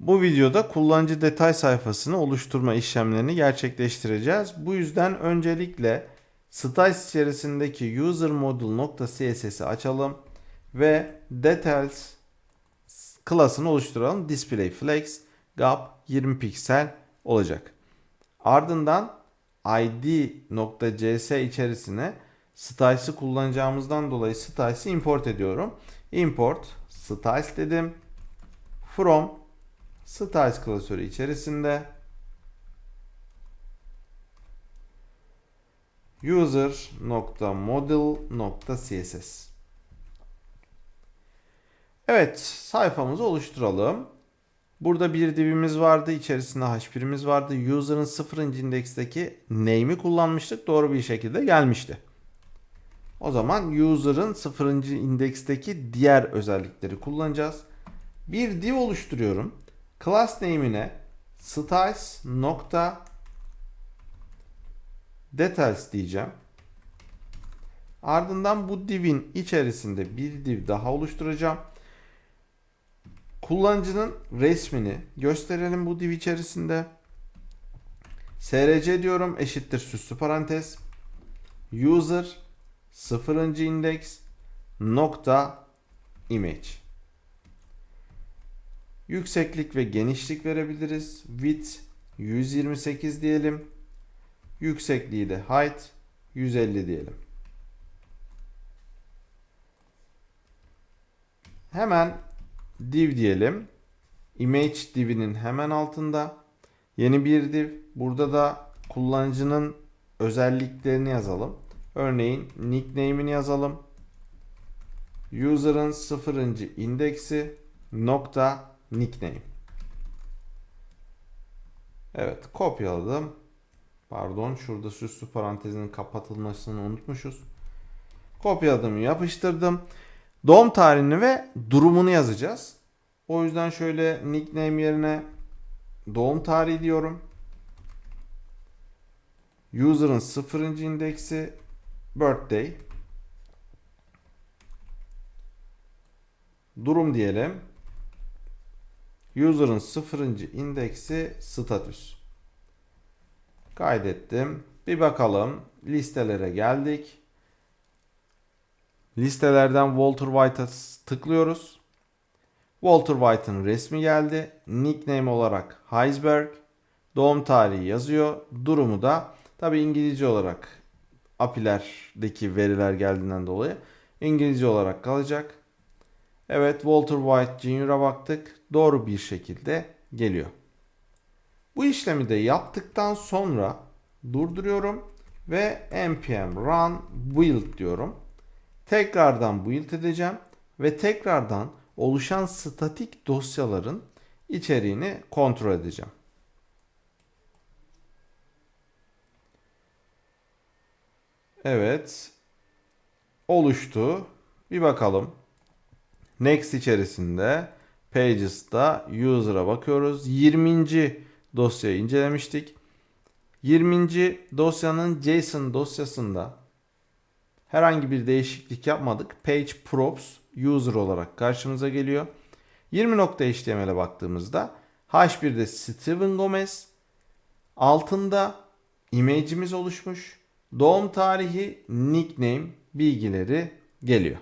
Bu videoda kullanıcı detay sayfasını oluşturma işlemlerini gerçekleştireceğiz. Bu yüzden öncelikle Styles içerisindeki user module.css'i açalım ve details klasını oluşturalım. Display flex gap 20 piksel olacak. Ardından id.cs içerisine Styles'ı kullanacağımızdan dolayı Styles'ı import ediyorum. Import Styles dedim. From Styles klasörü içerisinde user.model.css Evet sayfamızı oluşturalım. Burada bir divimiz vardı. içerisinde h1'imiz vardı. User'ın 0. indeksteki name'i kullanmıştık. Doğru bir şekilde gelmişti. O zaman user'ın 0. indeksteki diğer özellikleri kullanacağız. Bir div oluşturuyorum. Class name'ine styles nokta details diyeceğim. Ardından bu divin içerisinde bir div daha oluşturacağım. Kullanıcının resmini gösterelim bu div içerisinde. src diyorum eşittir süslü parantez. User 0. indeks nokta image. Yükseklik ve genişlik verebiliriz. Width 128 diyelim. Yüksekliği de height 150 diyelim. Hemen div diyelim. Image divinin hemen altında yeni bir div. Burada da kullanıcının özelliklerini yazalım. Örneğin nickname'ini yazalım. User'ın 0. indeksi nokta nickname. Evet kopyaladım. Pardon şurada süslü parantezinin kapatılmasını unutmuşuz. Kopyaladım yapıştırdım. Doğum tarihini ve durumunu yazacağız. O yüzden şöyle nickname yerine doğum tarihi diyorum. User'ın 0. indeksi birthday. Durum diyelim. User'ın 0. indeksi status. Kaydettim. Bir bakalım. Listelere geldik. Listelerden Walter White'a tıklıyoruz. Walter White'ın resmi geldi. Nickname olarak Heisberg. Doğum tarihi yazıyor. Durumu da tabi İngilizce olarak API'lerdeki veriler geldiğinden dolayı İngilizce olarak kalacak. Evet Walter White Junior'a baktık. Doğru bir şekilde geliyor. Bu işlemi de yaptıktan sonra durduruyorum ve npm run build diyorum. Tekrardan build edeceğim ve tekrardan oluşan statik dosyaların içeriğini kontrol edeceğim. Evet. Oluştu. Bir bakalım. Next içerisinde Pages'ta user'a bakıyoruz. 20. dosyayı incelemiştik. 20. dosyanın JSON dosyasında herhangi bir değişiklik yapmadık. Page props user olarak karşımıza geliyor. 20.html'e baktığımızda H1'de Steven Gomez altında image'imiz oluşmuş. Doğum tarihi, nickname bilgileri geliyor.